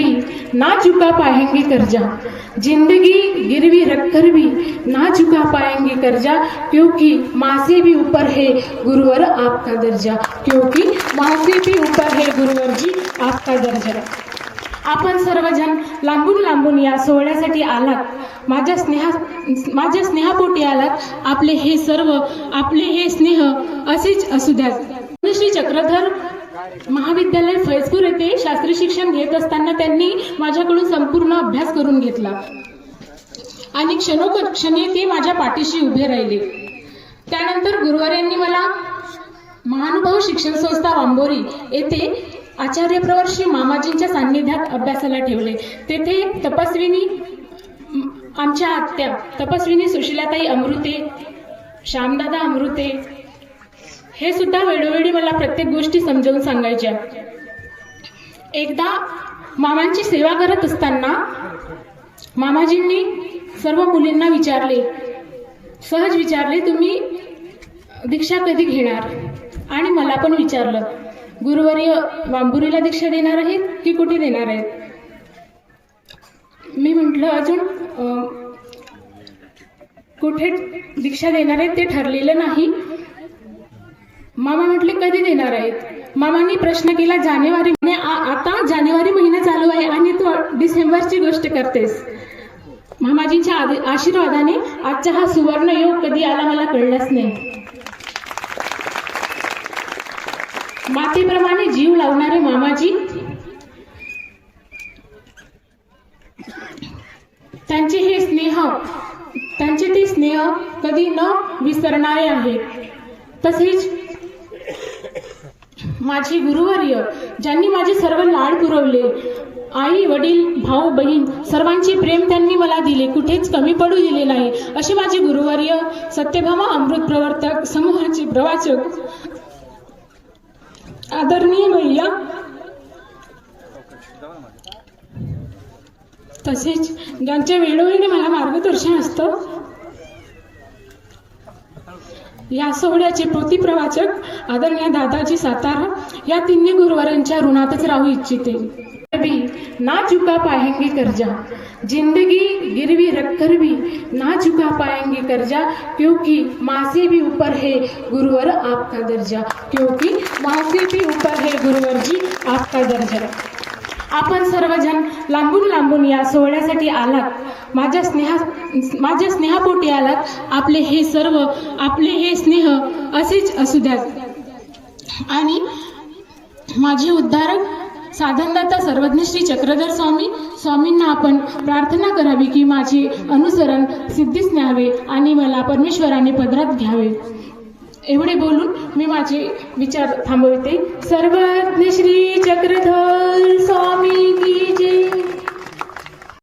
भी ना चुका पाएंगे कर्जा. जिंदगी गिरवी रखकर भी ना चुका पाएंगे कर्जा. क्योंकि माँ से भी ऊपर है गुरुवर आपका दर्जा. क्योंकि माँ से भी ऊपर है गुरुवर जी आपका दर्जा. आपण सर्वजण लांबून लांबून या सोहळ्यासाठी आलात. माझ्या स्नेहा माझ्या स्नेहापोटी आलात. आपले हे सर्व आपले हे स्नेह असेच असू द्यात. श्री चक्रधर महाविद्यालय फैजपूर येथे शास्त्रीय शिक्षण घेत असताना त्यांनी माझ्याकडून संपूर्ण अभ्यास करून घेतला. आणि क्षणोक्षणी ते माझ्या पाठीशी उभे राहिले. त्यानंतर गुरुवार यांनी मला महानुभाव शिक्षण संस्था वांबोरी येथे आचार्य प्रवर श्री मामाजींच्या सान्निध्यात अभ्यासाला ठेवले. तेथे तपस्विनी आमच्या आत्या तपस्विनी सुशिलाताई अमृते श्यामदादा अमृते हे सुद्धा वेळोवेळी मला प्रत्येक गोष्टी समजावून सांगायच्या. एकदा मामांची सेवा करत असताना मामाजींनी सर्व मुलींना विचारले सहज विचारले तुम्ही दीक्षा कधी घेणार? आणि मला पण विचारलं गुरुवारी वांबुरीला दीक्षा देणार आहेत की कुठे देणार आहेत? मी म्हटलं अजून कुठे दीक्षा देणार आहेत ते ठरलेलं नाही. मामा म्हटले कधी देणार आहेत? मामांनी प्रश्न केला जानेवारी आता जानेवारी महिना चालू आहे आणि तू डिसेंबरची गोष्ट करतेस. मामाजींच्या आदि- आशीर्वादाने आजचा हा सुवर्ण योग कधी आला मला कळलंच नाही. मातेप्रमाणे जीव लावणारे मामाजी त्यांचे हे स्नेह त्यांचे ते स्नेह कधी न विसरणारे आहे. तसेच माझे गुरुवर्य ज्यांनी माझे सर्व लाड पुरवले आई वडील भाऊ बहीण सर्वांचे प्रेम त्यांनी मला दिले कुठेच कमी पडू दिले नाही. असे माझे गुरुवर्य सत्यभामा अमृत प्रवर्तक समूहाचे प्रवाचक आदरणीय भैया तसेच ज्यांच्या वेळोवेळी मला मार्गदर्शन असतं या सोहळ्याचे प्रवाचक आदरणीय दादाजी सातारा या तिन्ही गुरुवारांच्या ऋणातच राहू इच्छिते. ना चुका पाएंगे कर्जा. जिंदगी गिरवी रखकर भी ना चुका पाएंगे कर्जा. क्योंकि माँ से भी ऊपर है गुरुवर आपका दर्जा. क्योंकि माँ से भी ऊपर है गुरुवर जी आपका दर्जा. आपण सर्वजण लांबून लांबून या सोहळ्यासाठी आलात. माझ्या स्नेहा माझ्या स्नेहापोटी आलात. आपले हे सर्व आपले हे स्नेह असेच असू द्यात. आणि माझे उद्धारक साधनदाता सर्वज्ञ श्री चक्रधर स्वामी स्वामींना आपण प्रार्थना करावी की माझे अनुसरण सिद्धीच न्यावे आणि मला परमेश्वराने पदरात घ्यावे. एवढे बोलून मी माझे विचार थांबवते. सर्वज्ञ श्री चक्रधर स्वामी की